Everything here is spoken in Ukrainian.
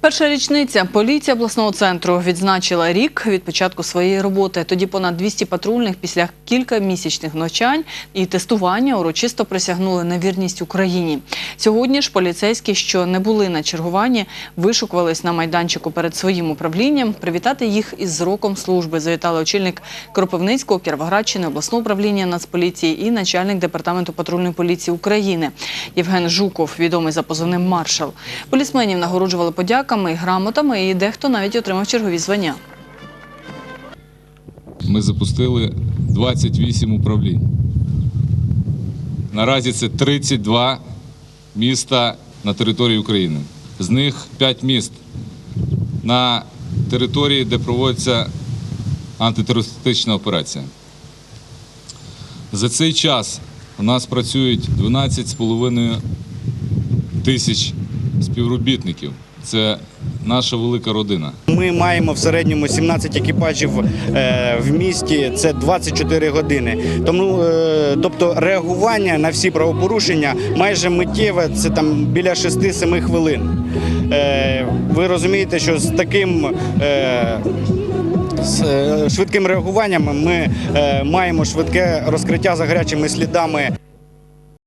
Перша річниця поліція обласного центру відзначила рік від початку своєї роботи. Тоді понад 200 патрульних після кількамісячних навчань і тестування урочисто присягнули на вірність Україні. Сьогодні ж поліцейські, що не були на чергуванні, вишукувались на майданчику перед своїм управлінням. Привітати їх із роком служби завітали очільник Кропивницького, Кіровоградщини, обласного управління Нацполіції і начальник департаменту патрульної поліції України Євген Жуков, відомий за позивним маршал. Полісменів нагороджували подяками і грамотами, і дехто навіть отримав чергові звання. Ми запустили 28 управлінь. Наразі це 32 міста на території України. З них 5 міст на території, де проводиться антитерористична операція. За цей час у нас працюють 12,5 тисяч співробітників. Це наша велика родина. Ми маємо в середньому 17 екіпажів е, в місті. Це 24 години. Тому, е, тобто, реагування на всі правопорушення майже миттєве. Це там біля 6-7 хвилин. Е, Ви розумієте, що з таким. з швидким реагуванням ми маємо швидке розкриття за гарячими слідами